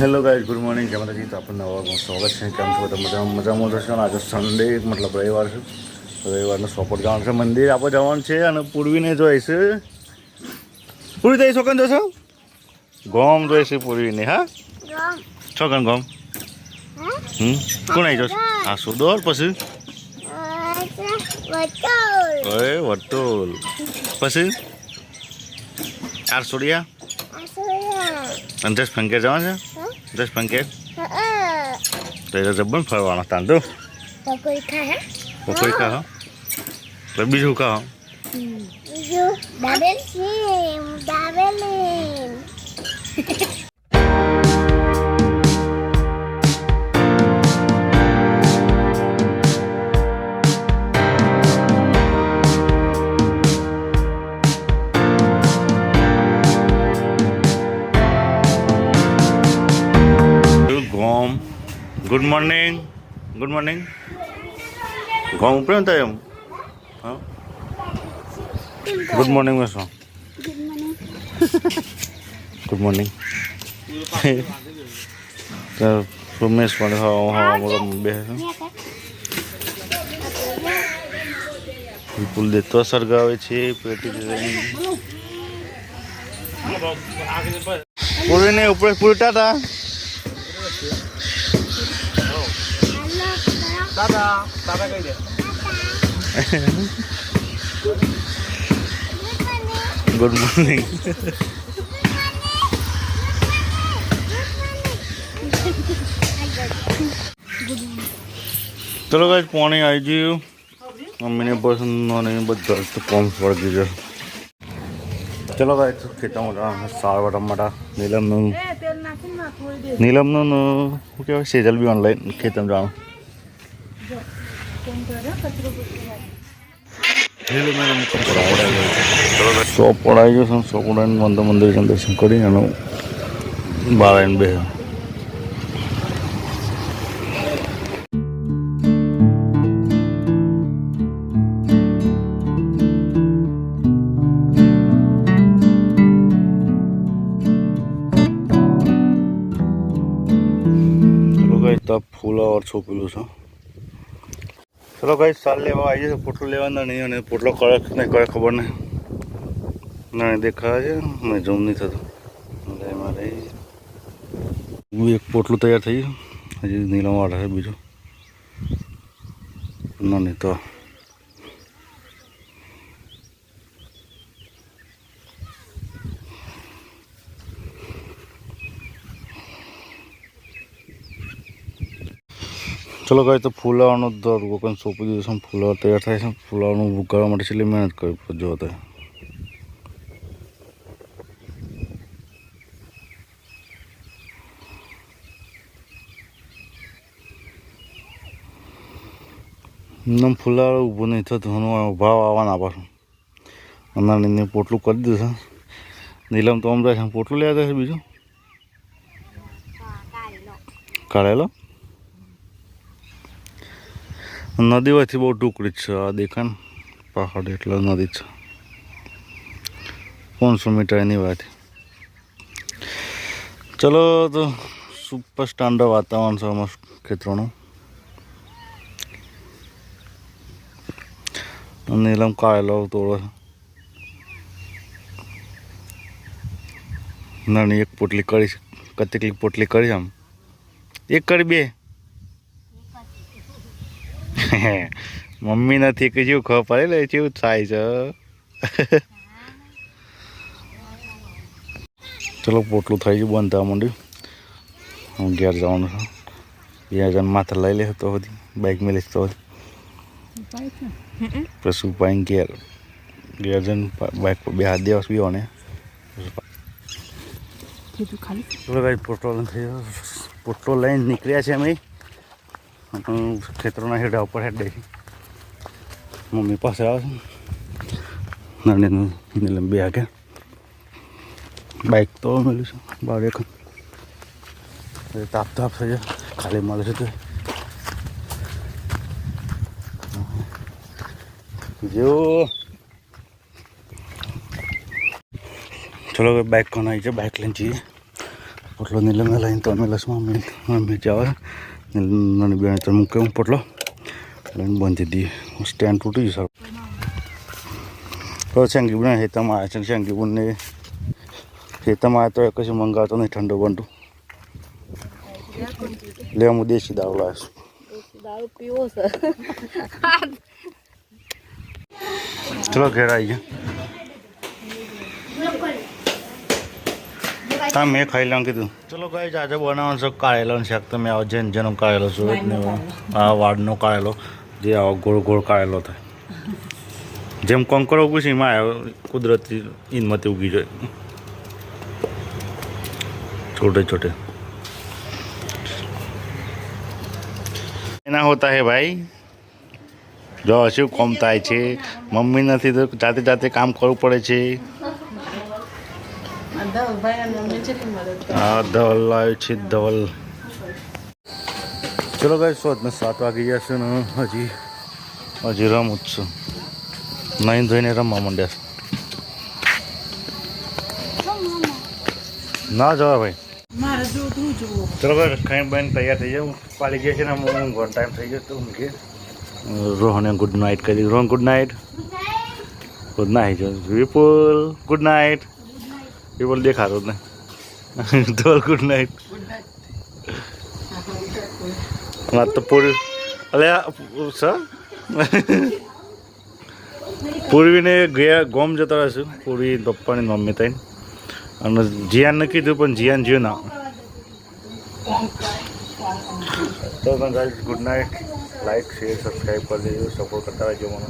Hello guys good morning. જય માતાજી. તો આપણને નવા સ્વાગત છે. કેમ છો? મજા મજામાં જશો અને આજે સન્ડે મતલબ રવિવાર છે. રવિવારનો સોપોટ જવાનું છે. મંદિર આપણે જવાનું છે અને પૂર્વીને જોઈશે. પૂરી થઈ છોકન જશો? ગોમ જોઈશે પૂર્વીને હા? છોકન ગોમ. હમ? કોણ આવી જશે? હા. સુદોર પછી? ઓય વટોલ. પછી? આર સોડિયા અને ફંકે જવાનું છે? દસ ફંકેર તો એ જબ્બર ફરવાનો તાન તો. પકોડી ખાય પકોડી ખાઓ તો બીજું ખાઓ બીજું દાબેલ સીમ ગુડ મોર્નિંગ ગુડ મોર્નિંગ ઘઉં ઉપર ને એમ હા ગુડ મોર્નિંગમાં શું ગુડ મોર્નિંગ તો રમેશ પણ હવા હવા બોલો બે વિપુલ દેતો સળગાવે છે પેટી પૂરીને ઉપર પૂરી ટાટા દાદા દાદા કઈ દે. ગુડ મોર્નિંગ ચલો ગાઈસ પાણી આવી ગયું. મમ્મીને પસંદ નહીં બધા તો કોમ વળગી જાય ચલો ગાઈસ ખેતરમાં સારવાર ટમાટા નીલમનું. નીલમનું ને શું કહેવાય? સેજલ બી ઓનલાઈન ખેતમ જવાનું. સો પડાઈ ગયો છે સો પડાઈને મંદિર મંદિર દર્શન કરી અને બહાર બે. ફૂલ છોપેલું છે. ચલો ભાઈ સાલ લેવા આવી જશે પોટલો લેવાના નહીં અને પોટલો કરે નહીં કરે ખબર નહીં. ના દેખાય છે મેં ઝૂમ નહીં થતું. મારે. હું એક પોટલું તૈયાર થઈ ગયું. હજી નીલમ વાળા છે બીજું. ના, નહીં, તો ચલો કહે તો ફૂલાવાનું દર કોકન સોંપી દીધું છે ફૂલાવા તૈયાર થાય છે ફૂલાવાનું ઉગાડવા માટે છેલ્લી મહેનત કરવી પડજો જો તો નમ ફૂલાવા ઊભું નહીં થતું હું ભાવ આવવાના પાછું અનાણીને પોટલું કરી દીધું છે નીલમ તો છે પોટલું જાય છે બીજું કાઢેલો નદી વચ્ચે બહુ ટુકડી છે. આ દેખાય ને, પહાડ એટલે નદી છે. પાંચસો મીટર એની વાત. ચલો, તો સુપર સ્ટાન્ડર્ડ વાતાવરણ છે અમારા ખેતરોનું નીલમ કાળેલો તોડો નાની એક પોટલી કરી કતેકલી પોટલી કરી આમ. એક કરી બે. મમ્મી નથી કે જેવું ખબર પડે લે જેવું થાય છે? ચલો પોટલું થઈ ગયું બંધ થવા માંડ્યું હું ઘેર જવાનું છું. બે હજાર માથે લઈ લે તો હતી બાઇક મેલીશ તો હતી પછી ઉપાઈને ઘેર ઘેર જઈને બાઇક પર બે હાથ દિવસ બી ને. ચલો ભાઈ પોટલો લઈને થઈ ગયો. પોટલો લઈને નીકળ્યા છે અમે. ખેતરોના હેડા ઉપર હેડ દઈ મમ્મી પાસે આવે છે. નાની લંબી આગળ બાઇક તો મળ્યું છે. બાર એક. તાપ તાપ થઈ જાય ખાલી મળે છે તો. જો. ચલો બાઇક કોણ આવી છે? બાઇક લઈને જઈએ. પોટલો નીલંગા લઈને તો અમે લસમાં અમે જવા. નાની બેન તો મૂકે હું પોટલો. લઈને બાંધી દઈએ. સ્ટેન્ડ તૂટી ગયું સર. તો શેંગી બને હેતામાં આવ્યા છે શેંગી બને હેતામાં આવ્યા તો કશું મંગાવતો નહીં ઠંડુ બંડુ લે હું દેશી દારૂ લાવીશ દારૂ પીવો છે. ચલો ઘેર આવી ગયા. હા મેં ખાઈ લઉં કીધું. ચલો ગાઈઝ આજે બનાવવાનું છે કાળેલાનું શાક. તો મેં આવો જેન જેનો કાળેલો છું આ વાડનો કાળેલો જે આવો ગોળ ગોળ કાળેલો થાય. જેમ કંકરો ઉગું છે એમાં આવ્યો કુદરતી ઈનમતે ઉગી જાય. છોટે છોટે. એના હોતા હે ભાઈ? જો શું કોમ થાય છે. મમ્મી નથી તો જાતે જાતે કામ કરવું પડે છે. હા ધવલ લાવ્યો છે ધવલ. ચલો ભાઈ સોચને સાત વાગી જશે ને હજી હજી રમું જ છું. નહીં ધોઈને રમવા માંડ્યા છે. ના જવા ભાઈ. ચલો ભાઈ ખાઈ બેન તૈયાર થઈ જાઉં. પાલી ગયા છે ને હું ઊંઘવાનો ટાઈમ થઈ ગયો તો રોહને ગુડ નાઇટ કરી. Rohan good night good night Vipul. Good night Vipul દેખાતો જ નહીં ધોલ ગુડ નાઇટ. વાત તો પૂરી અલે સર પૂર્વીને ગયા ગોમ જતા રહેશું પૂર્વી પપ્પાની મમ્મી થઈને. અને જીયાનને કીધું, પણ જીયાન જ્યું ના તો good night like share subscribe કરી દેજો. સપોર્ટ કરતા રહેજો મને.